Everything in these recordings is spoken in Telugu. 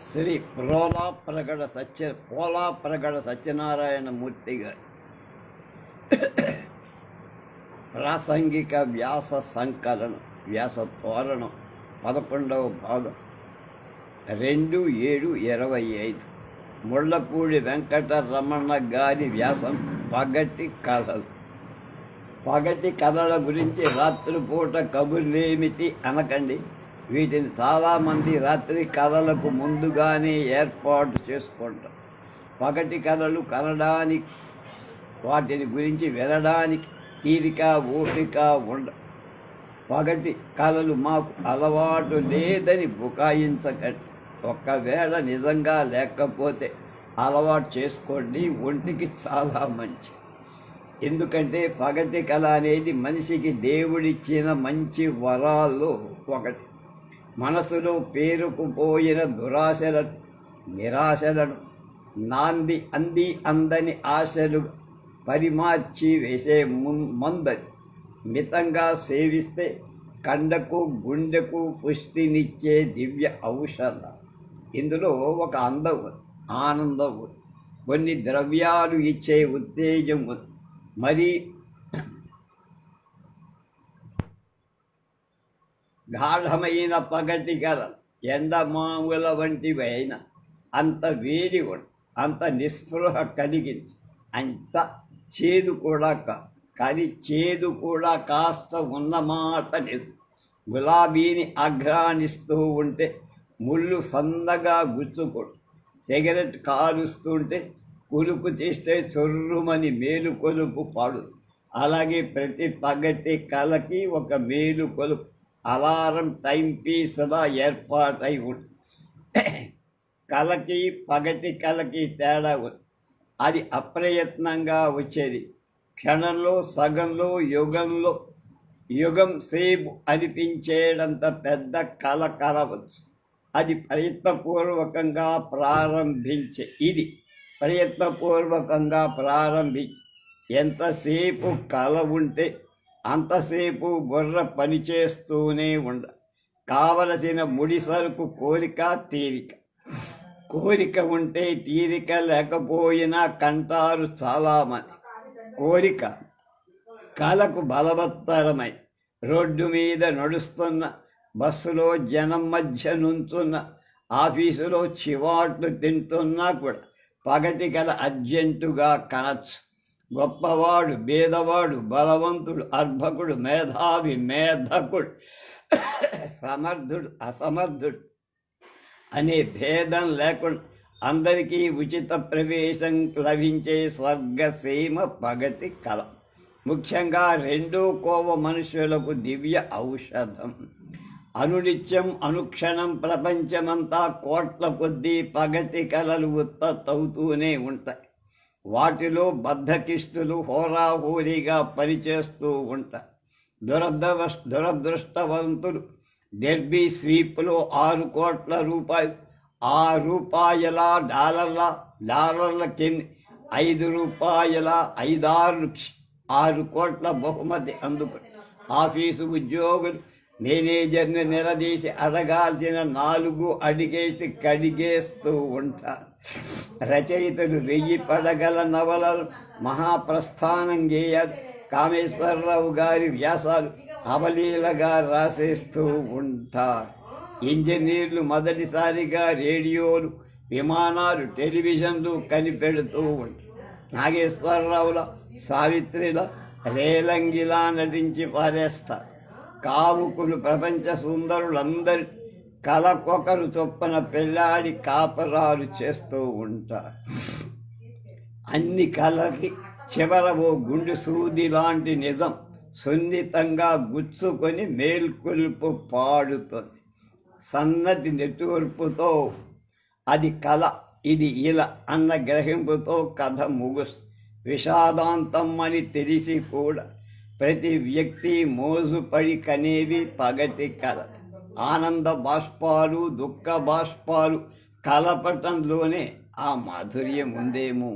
శ్రీ ప్రోలా ప్రగడ సత్య పోలా ప్రగడ సత్యనారాయణ మూర్తి గారి. ప్రాసంగిక వ్యాస సంకలనం వ్యాస తోరణం పదకొండవ భాగం రెండు ఏడు ఇరవై ఐదు. ముళ్ళపూడి వెంకటరమణ గారి వ్యాసం పగటి కథలు. పగటి కథల గురించి రాత్రిపూట కబుర్లేమిటి అనకండి. వీటిని చాలామంది రాత్రి కథలకు ముందుగానే ఏర్పాటు చేసుకుంటారు. పగటి కథలు కనడానికి వాటిని గురించి వినడానికి తీరిక ఓపిక ఉండ పగటి కళలు మాకు అలవాటు లేదని బుకాయించకండి ఒకవేళ నిజంగా లేకపోతే అలవాటు చేసుకోండి ఒంటికి చాలా మంచి ఎందుకంటే పగటి కళ అనేది మనిషికి దేవుడిచ్చిన మంచి వరాల్లో ఒకటి. మనసులో పేరుకుపోయిన దురాశలను నిరాశలను నాంది అంది అందని ఆశలు పరిమార్చి వేసే మందది మితంగా సేవిస్తే కండకు గుండెకు పుష్టినిచ్చే దివ్య ఔషధం ఇందులో ఒక అందం ఉంది, ఆనందం ఉంది. కొన్ని ద్రవ్యాలు ఇచ్చే ఉత్తేజం ఉంది. మరి గాఢమైన పగటి గల ఎండమాముల వంటివైన అంత వేడి అంత నిస్పృహ కలిగించి. అంత చేదు కూడా కా కానీ చేదు కూడా కాస్త ఉన్నమాట నిజం. గులాబీని ఆఘ్రానిస్తూ ఉంటే ముళ్ళు సన్నగా గుచ్చుకోడు. సిగరెట్ కాలుస్తుంటే కులుపు తీస్తే చొర్రుమని మేలు కొలుపు పాడు. అలాగే ప్రతి పగటి కలకి ఒక మేలు కొలుపు అలారం టైం పీస్లా ఏర్పాటై ఉంది కలకి పగటి కలకి తేడా ఉంది అది అప్రయత్నంగా వచ్చేది. క్షణంలో సగంలో యుగంలో యుగం సేపు అనిపించేటంత పెద్ద కళ కలవచ్చు అది ప్రయత్నపూర్వకంగా ప్రారంభించే ఇది ప్రయత్నపూర్వకంగా ప్రారంభించి. ఎంతసేపు కళ ఉంటే అంతసేపు బుర్ర పనిచేస్తూనే ఉండ కావలసిన ముడి సరుకు కోరిక తీరిక. కోరిక ఉంటే తీరిక లేకపోయినా కంటారు చాలామంది కోరిక కళకు బలవత్తరమై రోడ్డు మీద నడుస్తున్న బస్సులో జనం మధ్య నుంచున్న ఆఫీసులో చివాట్లు తింటున్నా కూడా పగటి కళ అర్జెంటుగా కనచ్చు. గొప్పవాడు భేదవాడు బలవంతుడు అర్భకుడు మేధావి మేధకుడు సమర్థుడు అసమర్థుడు అనే భేదం లేకుండా అందరికీ ఉచిత ప్రవేశం లభించే స్వర్గసీమ పగటి కళ ముఖ్యంగా రెండో కోవ మనుషులకు దివ్య ఔషధం. అనునిత్యం అనుక్షణం ప్రపంచమంతా కోట్ల కొద్దీ పగటి కళలు ఉత్పత్తవుతూనే ఉంటాయి. వాటిలో బద్ధకిస్తులు హోరాహోరీగా పనిచేస్తూ ఉంటారు దురదవ దురదృష్టవంతులు. డెర్బీ స్వీప్లో ఆరు కోట్ల రూపాయలు. ఆ రూపాయల డాలర్ల డాలర్ల కింద ఐదు రూపాయల ఐదారు ఆరు కోట్ల బహుమతి అందుకుని ఆఫీసు ఉద్యోగులు మేనేజర్ని నిలదీసి అడగాల్సిన నాలుగు అడిగేసి కడిగేస్తూ ఉంటారు. రచయితలు వెయ్యి పడగల నవలలు మహాప్రస్థానం గేయ కామేశ్వరరావు గారి వ్యాసాలు అవలీలగా రాసేస్తూ ఉంటారు. ఇంజనీర్లు మొదటిసారిగా రేడియోలు విమానాలు టెలివిజన్లు కనిపెడుతూ ఉంటారు. నాగేశ్వరరావుల సావిత్రిల రేలంగిలా నటించి పారేస్తారు. కావుకులు ప్రపంచ సుందరులందరి కలకొకరు చొప్పున పెళ్ళాడి కాపరాలు చేస్తూ ఉంటారు అన్ని కలకి చివర ఓ గుండు సూది లాంటి నిజం సున్నితంగా గుచ్చుకొని మేల్కొల్పు పాడుతుంది. సన్నటి నెట్టువర్పుతో అది కళ ఇది ఇలా అన్న గ్రహింపుతో కథ ముగుస్. విషాదాంతం అని తెలిసి కూడా ప్రతి వ్యక్తి మోజుపడి కనేవి పగటి కళ ఆనంద బాష్పాలు దుఃఖ బాష్పాలు కలపటంలోనే ఆ మాధుర్యం ఉందేమో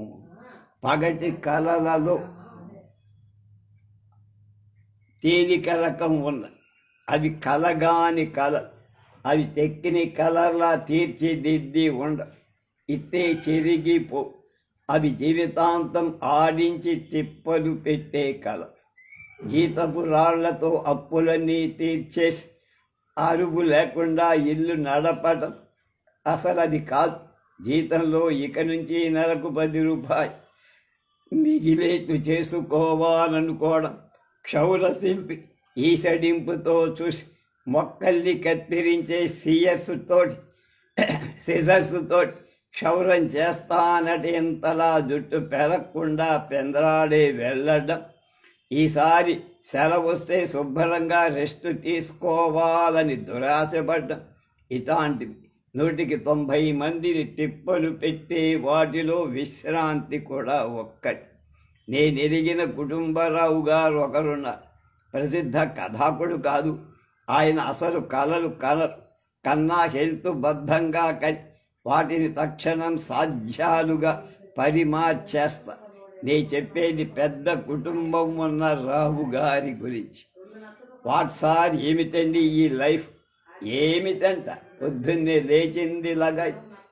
పగటి కళలలో తేలిక రకం ఉన్న అవి కలగాని కళ అవి తెక్కిన కలర్లా తీర్చిదిద్ది ఉండ ఇట్టే చెరిగిపో అవి జీవితాంతం ఆడించి తిప్పలు పెట్టే కల. జీతపు రాళ్ళతో అప్పులన్నీ తీర్చేసి అరుగు లేకుండా ఇల్లు నడపటం అసలు అది కాదు. జీతంలో ఇక నుంచి నెలకు పది రూపాయలు మిగిలేట్టు చేసుకోవాలనుకోవడం క్షౌర శిల్పి. సడింపుతో చూసి మొక్కల్ని కత్తిరించే సిఎస్ సిజర్స్తో క్షౌరం చేస్తానటి ఇంతలా జుట్టు పెరగకుండా పెందరాడే వెళ్ళడం. ఈసారి సెలవు వస్తే శుభ్రంగా రెస్ట్ తీసుకోవాలని దురాశపడ్డం ఇలాంటివి నూటికి తొంభై మందిని తిప్పలు పెట్టే వాటిలో విశ్రాంతి కూడా ఒక్కటి. నేను ఎరిగిన కుటుంబరావు గారు ఒకరున్నారు ప్రసిద్ధ కథాకుడు కాదు. ఆయన అసలు కలలు కలరు. కన్నా హెల్త్ బద్ధంగా కని వాటిని తక్షణం సాధ్యాలుగా పరిమార్చేస్తా. నే చెప్పేది పెద్ద కుటుంబం ఉన్న రావు గారి గురించి. వాట్సార్ ఏమిటండి ఈ లైఫ్? ఏమిటంట? పొద్దున్నే లేచింది లాగా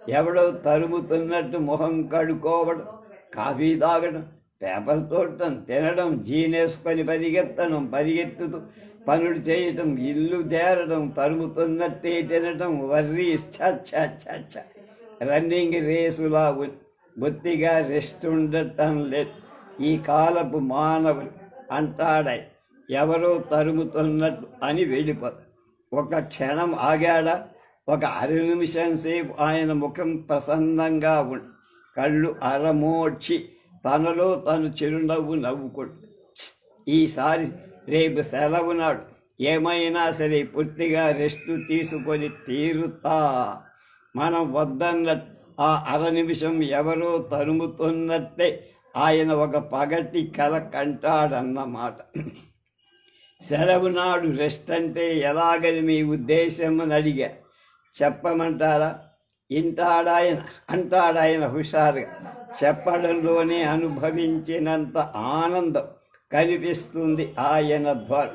ఎవడో తరుముతున్నట్టు మొహం కడుకోవడం కాఫీ తాగడం పేపర్ చూడటం తినడం జీనేసుకొని పరిగెత్తడం పరిగెత్తుతూ పనులు చేయటం ఇల్లు చేరడం తరుముతున్నట్టే తినటం వర్రీ చచ్చ రన్నింగ్ రేసులా ఉంది బొత్తిగా రెస్ట్ ఉండటం లేదు. ఈ కాలపు మానవులు అంటాడై ఎవరో తరుముతున్నట్టు అని వెళ్ళిపో ఒక క్షణం ఆగాడా? ఒక అర నిమిషం సేపు ఆయన ముఖం ప్రసన్నంగా ఉండి కళ్ళు అరమోడ్చి తనలో తను చిరునవ్వు నవ్వుకుంటు ఈసారి రేపు సెలవు నాడు ఏమైనా సరే పూర్తిగా రెస్ట్ తీసుకొని తీరుతా. మనం వద్దన్నట్టు ఆ అర నిమిషం ఎవరో తరుముతున్నట్టే ఆయన ఒక పగటి కల కంటాడన్నమాట. సెలవు నాడు రెస్ట్ అంటే ఎలాగని మీ ఉద్దేశం అని అడిగా. చెప్పమంటారా? ఇంటాడాయన అంటాడాయన హుషారుగా. చెప్పడంలోనే అనుభవించినంత ఆనందం కనిపిస్తుంది ఆయన ద్వారా.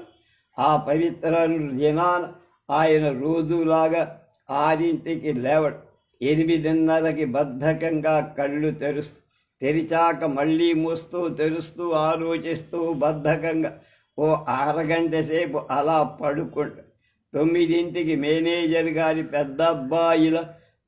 ఆ పవిత్ర దినాన ఆయన రోజులాగా ఆరింటికి లేవడం ఎనిమిదిన్నరకి బద్ధకంగా కళ్ళు తెరుస్తూ తెరిచాక మళ్ళీ మూస్తూ తెరుస్తూ ఆలోచిస్తూ బద్ధకంగా ఓ అరగంట సేపు అలా పడుకుంటా తొమ్మిదింటికి మేనేజర్ గారి పెద్ద అబ్బాయిల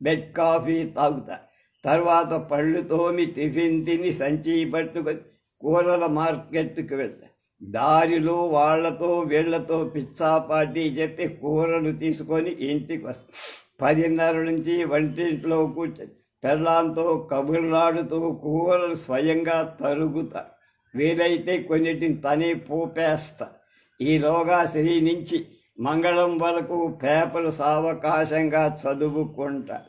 బెడ్ కాఫీ తాగుతా. తర్వాత పళ్ళు తోమి టిఫిన్ తిని సంచి పట్టుకొని కూరల మార్కెట్కి వెళ్తా. దారిలో వాళ్ళతో వీళ్ళతో పిచ్చాపాటి చెప్పి కూరలు తీసుకొని ఇంటికి వస్తా. పదిన్నర నుంచి వంటింట్లో కూర్చొని పెళ్ళాంతో కబుర్లాడుతూ కూరలు స్వయంగా తరుగుతా. వీలైతే కొన్నిటిని తనే పోపేస్తా. ఈలోగా శ్రీ నుంచి మంగళం వరకు పేపరు సావకాశంగా చదువుకుంటా.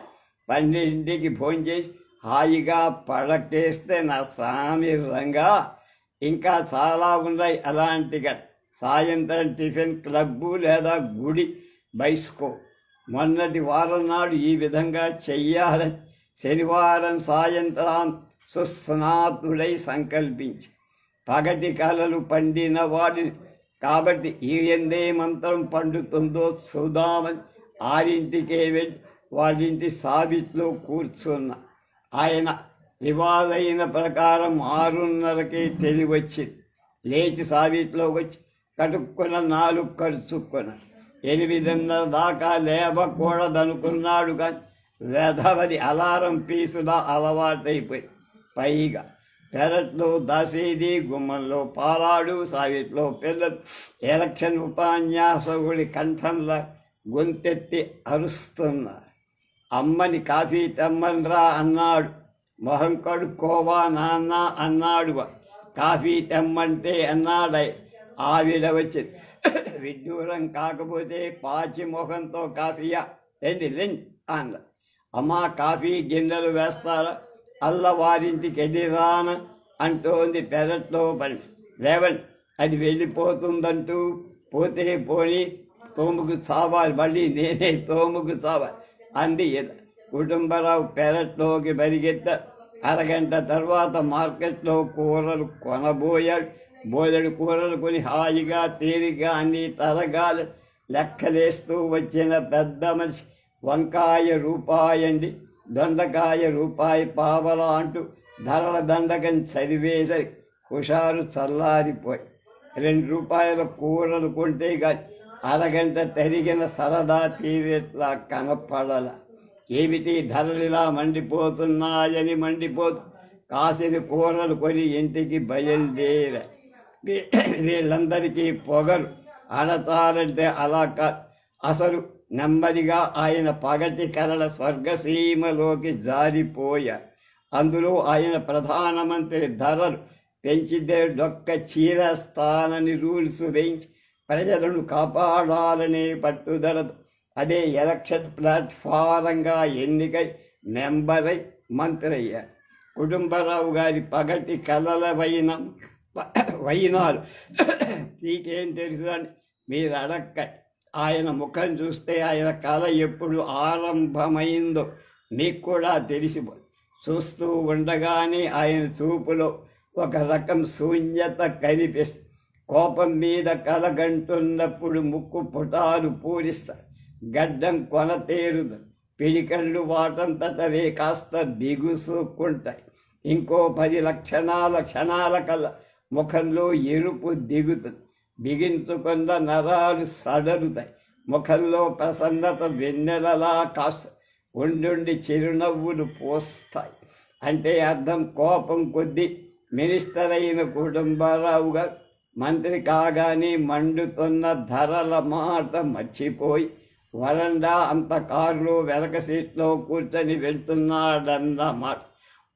పన్నెండింటికి ఫోన్ చేసి హాయిగా పడకేస్తే నా సామి రంగా ఇంకా చాలా ఉన్నాయి అలాంటిగా సాయంత్రం టిఫిన్ క్లబ్బు లేదా గుడి బైస్కో. మొన్నటి వారం నాడు ఈ విధంగా చెయ్యాలని శనివారం సాయంత్రం సుస్నాతుడై సంకల్పించి పగటి కళలు పండిన వాడిని. కాబట్టి ఈ ఎందే మంత్రం పండుతుందో చూద్దామని ఆరింటికే వెళ్ళి వాడింటి సాబిట్లో కూర్చున్న. ఆయన రివాజైన ప్రకారం ఆరున్నరకే తెలివచ్చింది లేచి సావిట్లో వచ్చి కటుక్కున నాలుగు ఖర్చుకున్న ఎనిమిదిన్నర దాకా లేవకూడదనుకున్నాడు కానీ వెధవది అలారం పీసులా అలవాటైపోయి. పైగా పెరట్లో దాసేది గుమ్మంలో పాలాడు సావిట్లో పిల్లలు ఎలక్షన్ ఉపన్యాసకుడి కంఠంలా గొంతెత్తి అరుస్తున్నారు అమ్మని కాఫీ తెమ్మన్రా అన్నాడు. మొహం కడుక్కోవా నాన్న అన్నాడు కాఫీ తెమ్మంటే అన్నాడై. ఆవిడ వచ్చింది విడ్డూరం కాకపోతే పాచి మొహంతో కాఫీయా? రండి రండి అన్న అమ్మా కాఫీ గిన్నెలు వేస్తారా? అల్లవారింటికి ఎదిరాన? అంటోంది పెరట్లో పని లేవండి అది వెళ్ళిపోతుందంటూ పోతే పోని తోముకు చావాలి మళ్ళీ నేనే తోముకు చావాలి అంది. కుటుంబరావు పెరట్లోకి పరిగెత్త అరగంట తర్వాత మార్కెట్లో కూరలు కొనబోయాడు. బోలెడు కూరలు కొని హాయిగా తేలిగా అన్ని తరగాలు లెక్కలేస్తూ వచ్చిన పెద్ద మనిషి. వంకాయ రూపాయండి దొండకాయ రూపాయి పావలా అంటూ ధరల దండకం చదివేసరి హుషారు చల్లారిపోయి. రెండు రూపాయల కూరలు కొంటే కానీ అరగంట తరిగిన సరదా తీరేట్లా కనపడల. ఏమిటి ధరలిలా మండిపోతున్నాయని మండిపోతూ కాసిని కూరలు కొని ఇంటికి బయలుదేర. వీళ్ళందరికీ పొగరు. అడతారంటే అలా కాదు అసలు నెమ్మదిగా ఆయన పగటి కలల స్వర్గసీమలోకి జారిపోయారు అందులో ఆయన ప్రధానమంత్రి ధరలు పెంచితే డొక్క చీరస్తానని రూల్స్ వేయించి ప్రజలను కాపాడాలనే పట్టుదలతో అదే ఎలక్షన్ ప్లాట్ఫారంగా ఎన్నికై మెంబరై మంత్రి అయ్యారు కుటుంబరావు గారి పగటి కలల వైనం వైనాలు. నీకేం తెలుసు అని మీరు అడక్క ఆయన ముఖం చూస్తే ఆయన కళ ఎప్పుడు ఆరంభమైందో మీకు కూడా తెలిసిపోయి చూస్తూ ఉండగానే ఆయన చూపులో ఒక రకం శూన్యత కనిపిస్తుంది కోపం మీద కలగంటున్నప్పుడు ముక్కు పుటాలు పూరిస్తారు గడ్డం కొన తేరుదు. పిడికళ్ళు వాటంతటవే కాస్త బిగుసుకుంటాయి ఇంకో పది లక్షణాల క్షణాల కల్లా ముఖంలో ఎరుపు దిగుతుంది. బిగించుకున్న నరాలు సడరుతాయి. ముఖంలో ప్రసన్నత వెన్నెలలా కాస్త ఉండుండి చిరునవ్వులు పోస్తాయి. అంటే అర్థం కోపం కొద్ది మినిస్టర్ అయిన కుటుంబరావు గారు మంత్రి కాగానే మండుతున్న ధరల మాట మర్చిపోయి వరండా అంత కారులో వెనక సీట్లో కూర్చొని వెళ్తున్నాడన్నమాట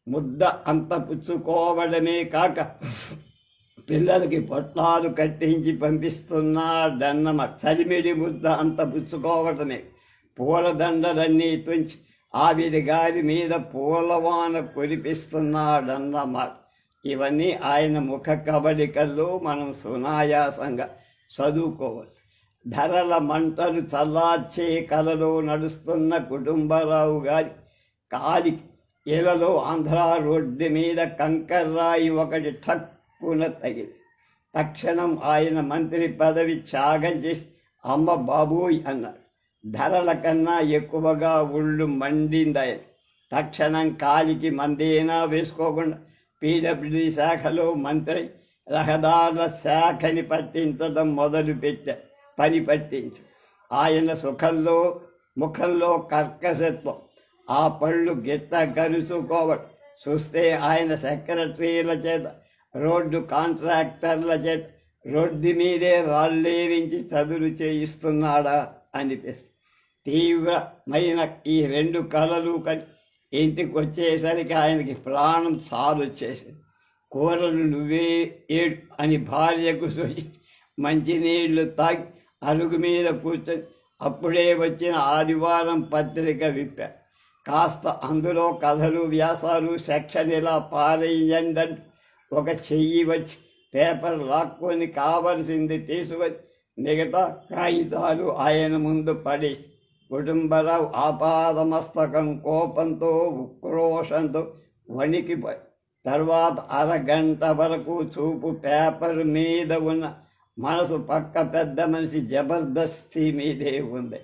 ముద్ద అంత పుచ్చుకోవడమే కాక పిల్లలకి పొట్లాలు కట్టించి పంపిస్తున్నాడన్నమాట చలిమిడి ముద్ద అంత పుచ్చుకోవడమే. పూలదండలన్నీ తుంచి ఆవిడ గారి మీద పూలవాన కురిపిస్తున్నాడన్నమాట ఇవన్నీ ఆయన ముఖ కబడికల్లో మనం సునాయాసంగా చదువుకోవచ్చు. ధరల మంటలు చల్లార్చే కలలో నడుస్తున్న కుటుంబరావు గారి కాలి ఇలలో ఆంధ్ర రోడ్డు మీద కంకర్రాయి ఒకటి ఠక్కున తగిలి. తక్షణం ఆయన మంత్రి పదవి త్యాగం చేసి అమ్మ బాబోయ్ అన్నాడు. ధరల కన్నా ఎక్కువగా ఒళ్ళు మండిందాయన. తక్షణం కాలికి మందేనా వేసుకోకుండా పీడబ్ల్యూడీ శాఖలో మంత్రి రహదారుల శాఖని పట్టించడం మొదలుపెట్టారు పని పట్టించు. ఆయన సుఖంలో ముఖంలో కర్కశత్వం. ఆ పళ్ళు గిట్ట గరుచుకోవడం. చూస్తే ఆయన సెక్రటరీల చేత రోడ్డు కాంట్రాక్టర్ల చేత రోడ్డు మీదే రాళ్ళేరించి చదువులు చేయిస్తున్నాడా అనిపిస్తుంది. తీవ్రమైన ఈ రెండు కళలు కలి ఇంటికి వచ్చేసరికి ఆయనకి ప్రాణం చాలు వచ్చేసింది కూరలు నువ్వే ఏడు అని భార్యకు సూచించి మంచినీళ్ళు తాగి అరుగు మీద కూర్చొని అప్పుడే వచ్చిన ఆదివారం పత్రిక విప్పారు కాస్త అందులో కథలు వ్యాసాలు సెక్షన్ ఇలా పారేయండి ఒక చెయ్యి వచ్చి పేపర్ లాక్కొని కావలసింది తీసుకొని మిగతా కాగితాలు ఆయన ముందు పడేసి కుటుంబరావు ఆపాదమస్తకం కోపంతో ఉక్రోషంతో వణికిపోయి. తర్వాత అరగంట వరకు చూపు పేపర్ మీద ఉన్న మనసు పక్క పెద్ద మనిషి జబర్దస్తి మీదే ఉంది.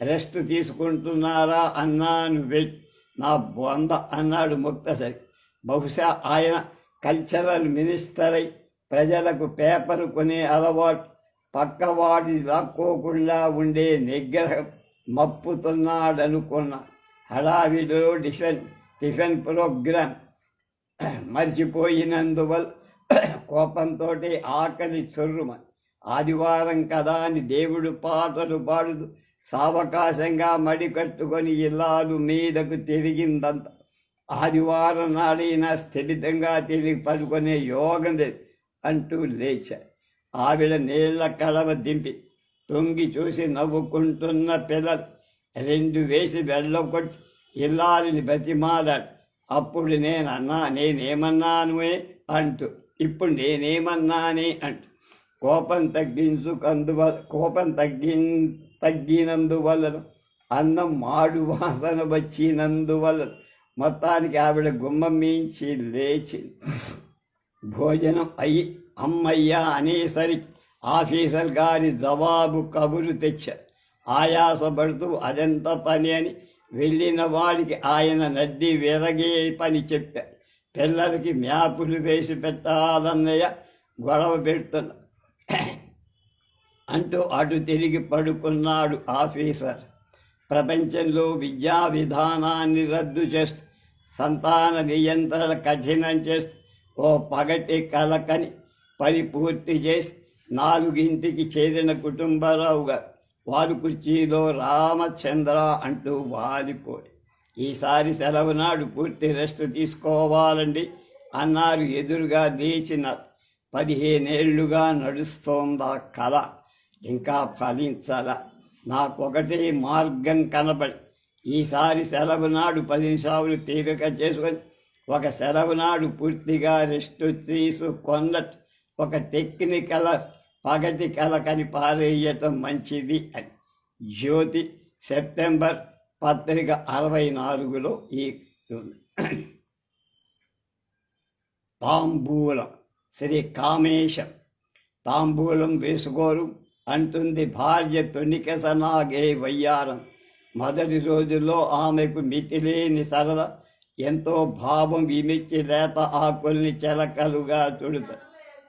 రెస్ట్ తీసుకుంటున్నారా అన్నాను వెళ్ళి నా బొంద అన్నాడు ముక్తసరి. బహుశా ఆయన కల్చరల్ మినిస్టర్ అయి ప్రజలకు పేపర్ కొనే అలవాటు పక్కవాడి లాక్కోకుండా ఉండే నిగ్రహం మప్పుతున్నాడనుకున్నా. హడావిడిలో టిఫిన్ టిఫిన్ ప్రోగ్రామ్ మర్చిపోయినందువల్ల కోపంతో ఆకలి చొర్రుమ ఆదివారం కదా అని దేవుడు పాటలు పాడుతూ సావకాశంగా మడి కట్టుకొని ఇల్లాలు మీదకు తిరిగిందంత ఆదివారం నాడైనా స్థిమితంగా తిరిగి పడుకునే యోగం లేదు అంటూ లేచా ఆవిడ నీళ్ళ కడవ దింపి తొంగి చూసి నవ్వుకుంటున్న పిల్లలు రెండు వేసి వెళ్ళకొట్టి ఇల్లాలిని బతిమాలాడు. అప్పుడు నేను అన్నా నేనేమన్నానువే అంటూ ఇప్పుడు నేనేమన్నానే అంట. కోపం తగ్గించుకందువల్ల కోపం తగ్గి తగ్గినందువలన అన్నం మాడు వాసన వచ్చినందువలన మొత్తానికి ఆవిడ గుమ్మం మించి లేచి భోజనం అయ్యి అమ్మయ్య అనేసరికి ఆఫీసర్ గారి జవాబు కబురు తెచ్చారు ఆయాసపడుతూ అదెంత పని అని వెళ్ళిన వాడికి ఆయన నడ్డి విరగే పని చెప్పారు పిల్లలకి మ్యాపులు వేసి పెట్టాలన్నయ్య గొడవ పెడుతున్నా. అంటూ అటు తిరిగి పడుకున్నాడు ఆఫీసర్. ప్రపంచంలో విద్యా విధానాన్ని రద్దు చేస్తూ సంతాన నియంత్రణ కఠినం చేస్తూ ఓ పగటి కలకని పని పూర్తి చేసి నాలుగింటికి చేరిన కుటుంబరావుగా వారు కుర్చీలో రామచంద్ర అంటూ వాలిపోయి ఈసారి సెలవు నాడు పూర్తి రెస్ట్ తీసుకోవాలండి. అన్నారు ఎదురుగా దేచిన పదిహేనేళ్ళుగా నడుస్తోందా కళ ఇంకా ఫలించాల. నాకొకటే మార్గం కనబడి. ఈసారి సెలవు నాడు పది నిమిషాలు తీరిక చేసుకొని ఒక సెలవు నాడు పూర్తిగా రెస్ట్ తీసుకొన్నట్టు ఒక టెక్నికల పగటి కలకని పారేయటం మంచిది అని. జ్యోతి సెప్టెంబర్ పత్రిక అరవై నాలుగులో ఈ తాంబూలం శ్రీ కామేశం తాంబూలం వేసుకోరు అంటుంది భార్య తొణికెసనాగే వయ్యారం. మొదటి రోజుల్లో ఆమెకు మితిలేని సరదా ఎంతో భావం విమిచ్చి లేత ఆకుల్ని చెలకలుగా తుడుత.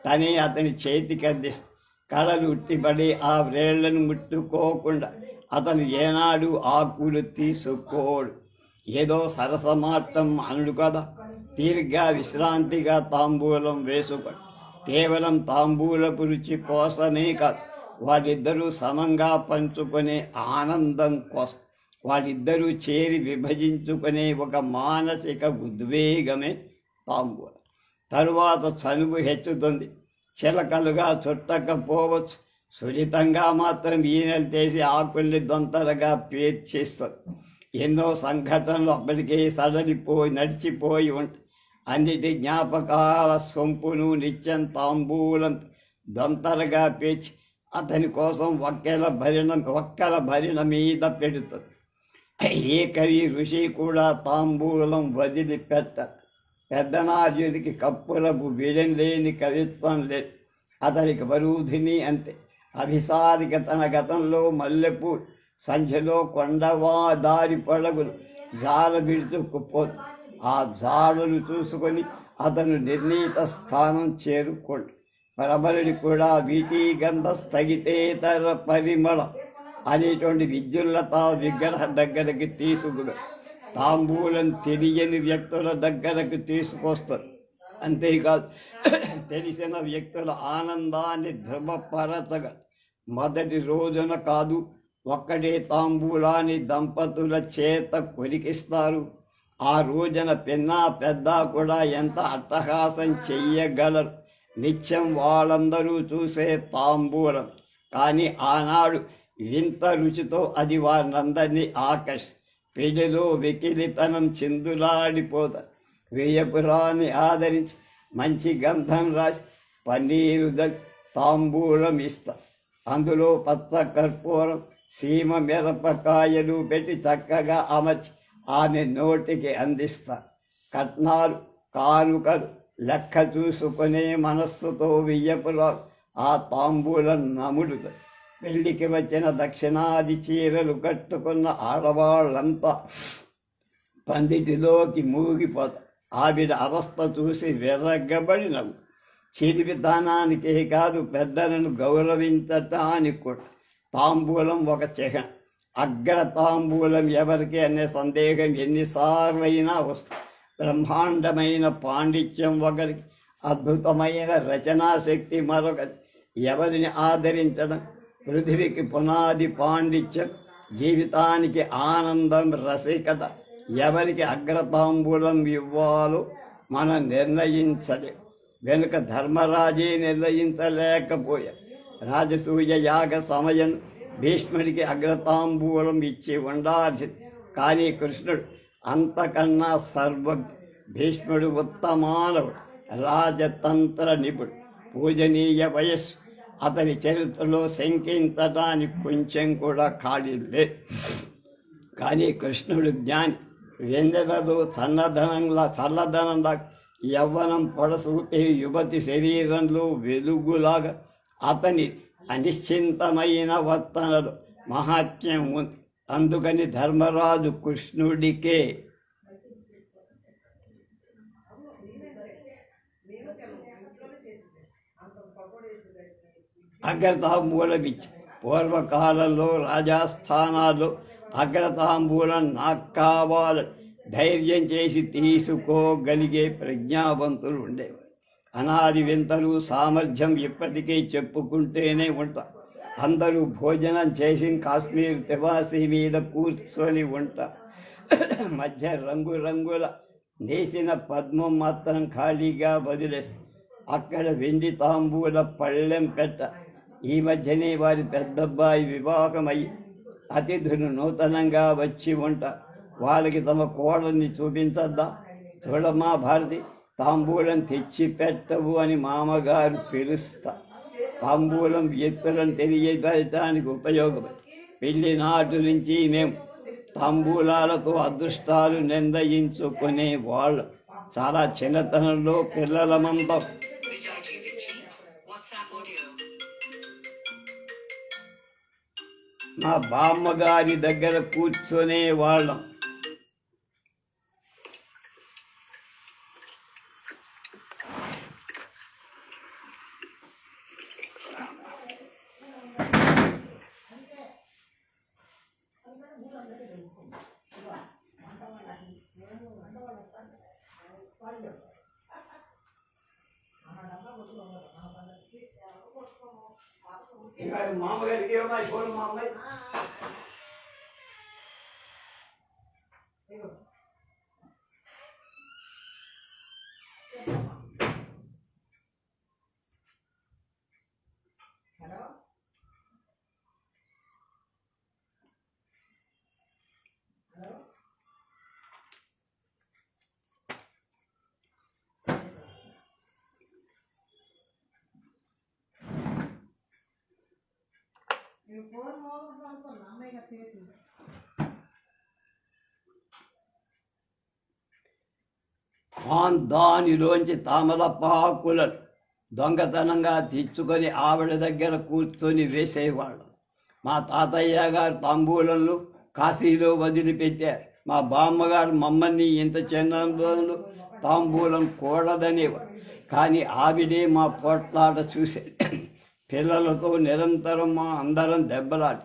తనే అతని చేతికి అందిస్తుంది కళలు ఉట్టిపడి ఆ వ్రేళ్ళను ముట్టుకోకుండా అతను ఏనాడు ఆకులు తీసుకోడు. ఏదో సరసమాటం అనుడు కదా. తీరిగ్గా విశ్రాంతిగా తాంబూలం వేసుకోడు కేవలం తాంబూలపు రుచి కోసమే కాదు. వాళ్ళిద్దరూ సమంగా పంచుకునే ఆనందం కోసం వాళ్ళిద్దరూ చేరి విభజించుకునే ఒక మానసిక ఉద్వేగమే తాంబూలం. తరువాత చనువు హెచ్చుతుంది. చిలకలుగా చుట్టకపోవచ్చు. సున్నితంగా మాత్రం ఈయనలు చేసి ఆకుల్ని దొంతరగా పేర్చేస్తారు ఎన్నో సంఘటనలు అప్పటికే సడలిపోయి నడిచిపోయి ఉంటాయి అన్నిటి జ్ఞాపకాల సొంపును నిత్యం తాంబూలం దొంతరగా పేర్చి అతని కోసం ఒక్కల భరిణ ఒక్కల భరిణ మీద పెడుతుంది ఏ కవి ఋషి కూడా తాంబూలం వదిలి పెట్ట పెద్దనార్జునికి కప్పులకు విడం లేని కవిత్వం లేదు. అతనికి వరూధిని అంతే. అభిసారిక తన గతంలో మల్లెపూ సంధ్యలో కొండవా దారి పడగులు జాల విడుచుకుపోదు ఆ జాడలు చూసుకొని అతను నిర్ణీత స్థానం చేరుకోండి. పరబలుడి కూడా వీటి గంధ స్థగితేతర పరిమళం అనేటువంటి విద్యుల్లత విగ్రహ దగ్గరకు తీసుకుడు తాంబూలం తెలియని వ్యక్తుల దగ్గరకు తీసుకొస్తారు. అంతేకాదు తెలిసిన వ్యక్తుల ఆనందాన్ని ధృవపరచగా మొదటి రోజున కాదు ఒక్కడే తాంబూలాన్ని దంపతుల చేత కొరికిస్తారు ఆ రోజున పిన్న పెద్ద కూడా ఎంత అట్టహాసం చెయ్యగలరు? నిత్యం వాళ్ళందరూ చూసే తాంబూలం. కానీ ఆనాడు వింత రుచితో అది వారినందరినీ ఆకర్షి పెళ్ళిలో వెకిలితనం చిందులాడిపోతారు వేయపురాన్ని ఆదరించి మంచి గంధం రాసి పన్నీరు దగ్ తాంబూలం ఇస్తా. అందులో పచ్చ కర్పూరం సీమ మిరపకాయలు పెట్టి చక్కగా అమర్చి ఆమె నోటికి అందిస్తా. కట్నాలు కానుకలు లెక్క చూసుకునే మనస్సుతో వియ్యపురాలు ఆ తాంబూలం నముడుత పెళ్ళికి వచ్చిన దక్షిణాది చీరలు కట్టుకున్న ఆడవాళ్ళంతా పందిటిలోకి మూగిపోతారు ఆవిడ అవస్థ చూసి విరగబడినవు. చిరివిధానానికే కాదు పెద్దలను గౌరవించటానికి కూడా. తాంబూలం ఒక చిహ్నం. అగ్ర తాంబూలం ఎవరికి అనే సందేహం ఎన్నిసార్లైనా వస్తుంది. బ్రహ్మాండమైన పాండిత్యం ఒకరికి అద్భుతమైన రచనాశక్తి మరొకటి ఎవరిని ఆదరించడం? పృథివికి పునాది పాండిత్యం. జీవితానికి ఆనందం రసికత. ఎవరికి అగ్రతాంబూలం ఇవ్వాలో మనం నిర్ణయించలే. వెనుక ధర్మరాజే నిర్ణయించలేకపోయా. రాజసూయ యాగ సమయం భీష్ముడికి అగ్రతాంబూలం ఇచ్చి ఉండాల్సింది. కానీ కృష్ణుడు అంతకన్నా సర్వ భీష్ముడు ఉత్తమానవుడు రాజతంత్ర నిపుడు పూజనీయ వయస్సు. అతని చరిత్రలో శంకించడానికి కొంచెం కూడా ఖాళీ లేదు. కానీ కృష్ణుడు జ్ఞాని. వెన్నెలలో సన్నధనంలా చల్లధనంలా యవ్వనం పొడసూటే యువతి శరీరంలో వెలుగులాగా అతని అనిశ్చింతమైన వర్తనలు మహాత్మ్యం ఉంది. అందుకని ధర్మరాజు కృష్ణుడికే అగ్రతాంబూలమిచ్చి పూర్వకాలంలో రాజస్థానాలు అగ్రతాంబూలం నాకు కావాలి ధైర్యం చేసి తీసుకోగలిగే ప్రజ్ఞావంతులు ఉండేవారు. అనాది వింతలు సామర్థ్యం ఇప్పటికీ చెప్పుకుంటేనే ఉంటా. అందరూ భోజనం చేసి కాశ్మీర్ తివాసి మీద కూర్చొని ఉంటా. మధ్య రంగురంగుల నేసిన పద్మం మాత్రం ఖాళీగా వదిలేస్తుంది అక్కడ వెండి తాంబూల పళ్ళెం పెట్ట. ఈ మధ్యనే వారి పెద్దబ్బాయి వివాహమయ్యి అతిథులు నూతనంగా వచ్చి ఉంట వాళ్ళకి తమ కోడల్ని చూపించద్దా? చూడమ్మా భారతి తాంబూలం తెచ్చి పెట్టవు అని మామగారు పిలుస్తా. తాంబూలం వ్యక్తులను తెలియజేయడానికి ఉపయోగం పెళ్ళి నాటి నుంచి మేము తాంబూలాలతో అదృష్టాలు నిర్ణయించుకునే వాళ్ళు. చాలా చిన్నతనంలో పిల్లలమంతా మా బామ్మగారి దగ్గర కూర్చొనే వాళ్ళం. Vallahi sorma vallahi. ఫోన్ మా అమ్మాయి దానిలోంచి తామలపాకులను దొంగతనంగా తెచ్చుకొని ఆవిడ దగ్గర కూర్చొని వేసేవాళ్ళం మా తాతయ్య గారు తాంబూలంలో కాశీలో వదిలిపెట్టారు. మా బామ్మగారు మమ్మల్ని ఇంత చిన్నలో తాంబూలం కూడదనేవాడు. కానీ ఆవిడే మా పొట్లాట చూసేది. పిల్లలతో నిరంతరం మా అందరం దెబ్బలాడి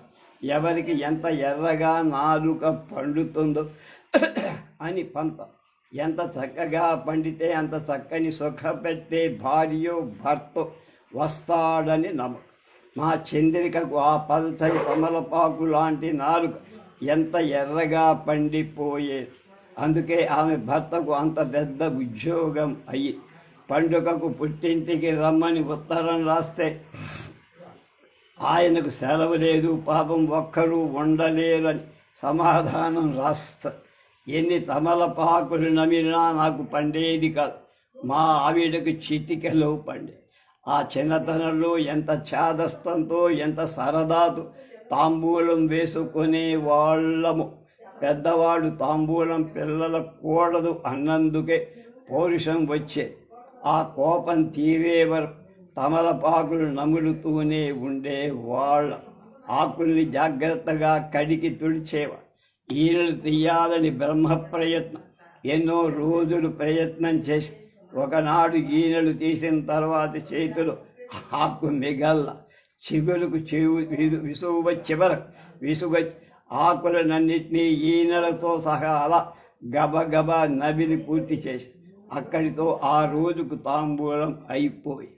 ఎవరికి ఎంత ఎర్రగా నాలుక పండుతుందో అని పంత ఎంత చక్కగా పండితే అంత చక్కని సుఖపెట్టే భార్యో భర్త వస్తాడని నమ్మకం మా చంద్రికకు ఆ పల్చని కమలపాకు లాంటి నాలుక ఎంత ఎర్రగా పండిపోయేది అందుకే ఆమె భర్తకు అంత పెద్ద ఉద్యోగం అయ్యి. పండుగకు పుట్టింటికి రమ్మని ఉత్తరం రాస్తే ఆయనకు సెలవు లేదు పాపం ఒక్కరూ ఉండలేరని సమాధానం రాస్తా. ఎన్ని తమలపాకులు నమిలినా నాకు పండేది కాదు. మా ఆవిడకు చిటికలో పండే. ఆ చిన్నతనంలో ఎంత ఛాదస్తంతో ఎంత సరదాతో తాంబూలం వేసుకునే వాళ్ళము. పెద్దవాడు తాంబూలం పిల్లలకు కూడదు అన్నందుకే పౌరుషం వచ్చే ఆ కోపం తీరేవరు తమలపాకులు నములుతూనే ఉండే వాళ్ళ ఆకుల్ని జాగ్రత్తగా కడిగి తుడిచేవాడు ఈనలు తీయాలని బ్రహ్మ ప్రయత్నం ఎన్నో రోజులు ప్రయత్నం చేసి ఒకనాడు ఈనెలు తీసిన తర్వాత చేతులు ఆకు మిగల్ల. చిగులకు చెవు విసు- విసుగు చివర విసుగ ఆకులనన్నింటినీ ఈనెలతో సహా అలా గబగబా నవిలి పూర్తి చేసి అక్కడితో ఆ రోజుకు తాంబూలం అయిపోయి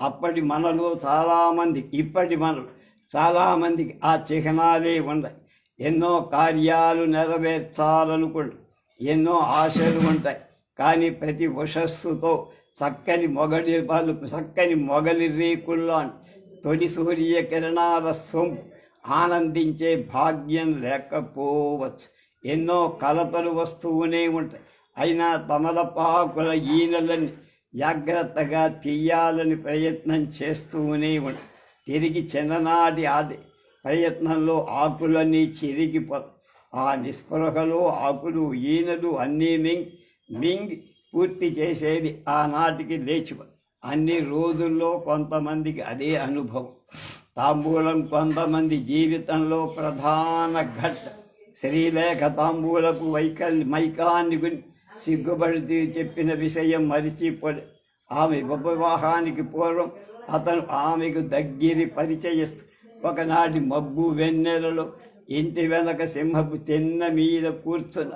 అప్పటి మనలో చాలామంది ఇప్పటి మనలు చాలామందికి ఆ చిహ్నాలే ఉన్నాయి. ఎన్నో కార్యాలు నెరవేర్చాలనుకుంటు ఎన్నో ఆశలు ఉంటాయి. కానీ ప్రతి వశస్సుతో చక్కని మొగలి పలు చక్కని మొగలి రేకుల్లో తొలి సూర్య కిరణాల సొంపు ఆనందించే భాగ్యం లేకపోవచ్చు. ఎన్నో కలతలు వస్తూనే ఉంటాయి. అయినా తమలపాకుల ఈనలని జాగ్రత్తగా తీయాలని ప్రయత్నం చేస్తూనే ఉంది తిరిగి చిన్ననాటి ఆది ప్రయత్నంలో ఆకులన్నీ చిరిగిపో ఆ నిస్పృహలో ఆకులు ఈనలు అన్నీ మింగ్ మింగి పూర్తి చేసేది ఆనాటికి లేచి అన్ని రోజుల్లో కొంతమందికి అదే అనుభవం. తాంబూలం కొంతమంది జీవితంలో ప్రధాన ఘట్ట. శ్రీలేఖ తాంబూలపు వైకల్ మైకాన్ని గురించి సిగ్గుపడితే చెప్పిన విషయం మరిచిపోయి ఆమె వివాహానికి పూర్వం అతను ఆమెకు దగ్గిరి పరిచయస్తూ ఒకనాటి మబ్బు వెన్నెలలో ఇంటి వెనక సింహపు తిన్న మీద కూర్చున్న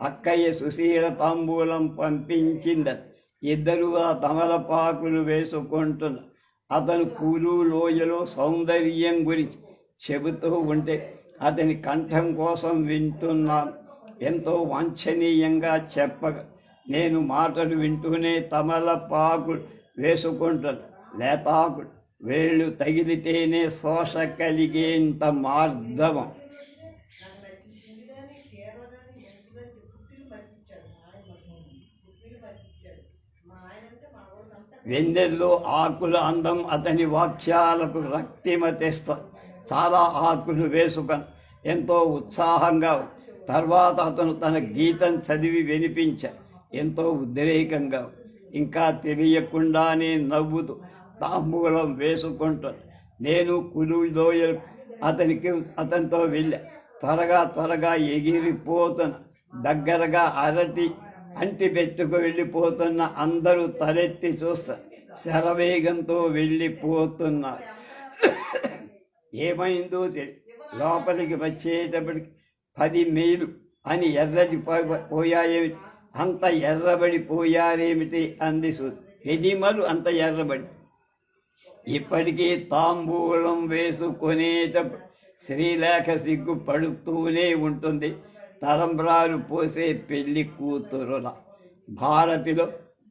అక్కయ్య సుశీల తాంబూలం పంపించిందని ఇద్దరు ఆ తమలపాకులు వేసుకుంటున్న అతను కూలు లోయలో సౌందర్యం గురించి చెబుతూ ఉంటే అతని కంఠం కోసం వింటున్నాను. ఎంతో వాంఛనీయంగా చెప్ప నేను మాటలు వింటూనే తమలపాకు వేసుకుంటాను. లేతాకుడు వేళ్ళు తగిలితేనే శోష కలిగేంత మార్ధవం. వెన్నెల్లో ఆకుల అందం అతని వాక్యాలకు రక్తిమ తెస్తా చాలా ఆకులు వేసుకొని. ఎంతో ఉత్సాహంగా తర్వాత అతను తన గీతం చదివి వినిపించ. ఎంతో ఉద్రేకంగా. ఇంకా తెలియకుండానే నవ్వుతూ తాంబూలం వేసుకుంటాను నేను కులులోయ అతనికి అతనితో వెళ్ళా. త్వరగా త్వరగా ఎగిరిపోతున్న దగ్గరగా అరటి అంటి పెట్టుకు వెళ్ళిపోతున్న అందరూ తలెత్తి చూస్తారు శరవేగంతో వెళ్ళిపోతున్నారు. ఏమైందో లోపలికి వచ్చేటప్పటికి పది మేలు అని ఎర్రటి పో- పోయాయేమిటి అంత ఎర్రబడి పోయారేమిటి అంది సు ఎదిమలు అంత ఎర్రబడి. ఇప్పటికీ తాంబూలం వేసుకునేటప్పుడు శ్రీలేఖ సిగ్గు పడుతూనే ఉంటుంది. తలంబ్రాలు పోసే పెళ్ళి కూతురుల భారతిలో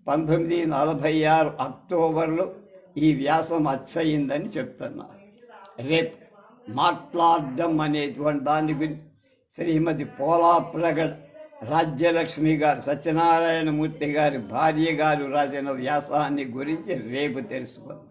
పంతొమ్మిది నలభై ఆరు అక్టోబర్లో ఈ వ్యాసం అచ్చయిందని చెప్తున్నారు. రేపు మాట్లాడడం అనేటువంటి దాని గురించి శ్రీమతి పోలా ప్రగడ్ రాజ్యలక్ష్మి గారు సత్యనారాయణమూర్తి గారి భార్య గారు రాసిన వ్యాసాన్ని గురించి రేపు తెలుసుకుందాం.